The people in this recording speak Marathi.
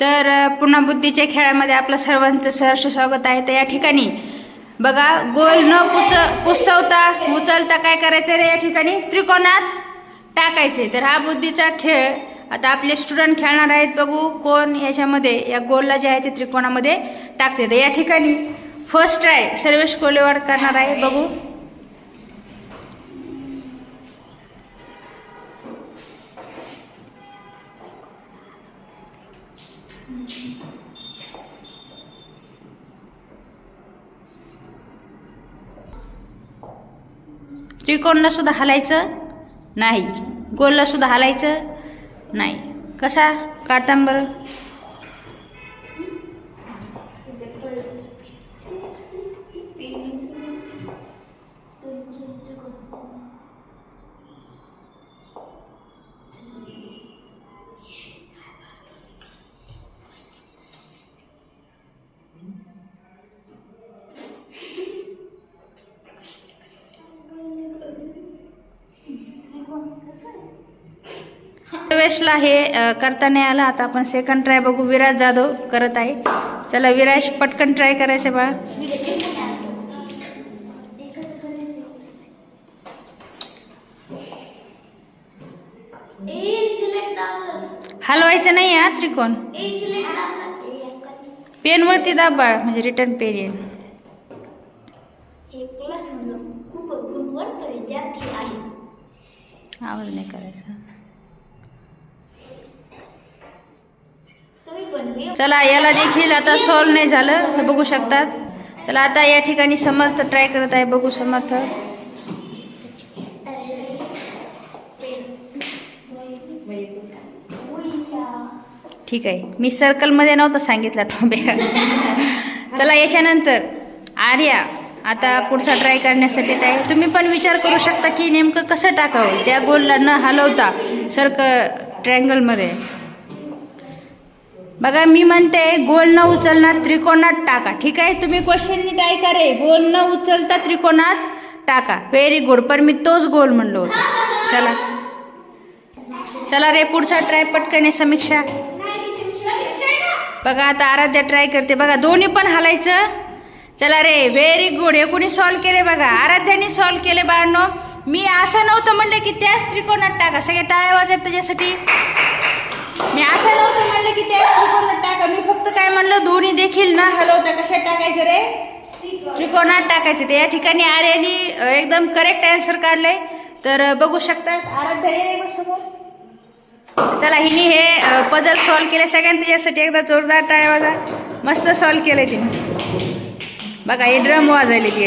तर पुन्हा बुद्धीच्या खेळामध्ये आपलं सर्वांचं सहर्ष स्वागत आहे. तर या ठिकाणी बघा गोल न पुच पुसवता उचलता काय करायचं रे या ठिकाणी? त्रिकोणात टाकायचे. तर हा बुद्धीचा खेळ आता आपले स्टुडंट खेळणार आहेत बघू कोण याच्यामध्ये या गोलला जे आहे ते त्रिकोणामध्ये टाकते. तर या ठिकाणी फर्स्ट ट्राय सर्वेश कोलेवाड करणार आहे बघू. त्रिकोणला सुद्धा हलायचं नाही. गोलला सुद्धा हलायचं नाही. कसा? काढताना बरं. प्रवेशला हे करता नाही आलं. आता आपण सेकंड ट्राय बघू. विराज जाधव करत आहे. चला विराज पटकन ट्राय करायचं बा. हलवायचं नाही हा त्रिकोण. पेनवरती दाब बाळ म्हणजे रिटर्न पेन येईल खूप गुणवंत विद्यार्थी आहे आवाज नाही करायचा. चला याला देखील आता सॉल्व नाही झालं. हे बघू शकतात. चला आता या ठिकाणी समर्थ ट्राय करत आहे. बघू समर्थ. ठीक आहे. मी सर्कलमध्ये नव्हतं सांगितलं टॉपिक चला याच्यानंतर. आर्या. आता पुढचा ट्राय करण्यासाठी आहे. तुम्ही पण विचार करू शकता की नेमकं कसं टाकावं? त्या गोलला न हलवता सरकं ट्रँगलमध्ये बघा मी म्हणते गोल न उचलणार त्रिकोणात टाका. ठीक आहे? तुम्ही क्वेश्चन ट्राय करे. गोल न उचलता त्रिकोणात टाका. व्हेरी गुड पण मी तोच गोल म्हणलो होतो. चला. चला रे पुढचा ट्राय पटकन आहे समीक्षा. बघा आता आराध्या ट्राय करते. बघा दोन्ही पण हलायचं. चला रे व्हेरी गुड हे कोणी सॉल्व केले बघा. आराध्याने सॉल्व केले बाळनो. मी असं नव्हतं म्हणलं की त्याच त्रिकोणात टाका. सगळे टाळ्या वाजत त्याच्यासाठी. मी असं नव्हतं म्हणलं की त्याच त्रिकोणात टाका. मी फक्त काय म्हणलं दोन्ही देखील ना हलवता कशा टाकायचं रे? त्रिकोणात टाकायचे. ते या ठिकाणी आर्यानी एकदम करेक्ट आन्सर काढलंय. तर बघू शकतात. आराध्या रे बस समोर. चला हिने हे पझल सॉल्व केले सगळ्यांनी. त्याच्यासाठी एकदा जोरदार टाळ्या वाजा. मस्त सॉल्व केले तिने. बघा हे ड्रम वाजायले ते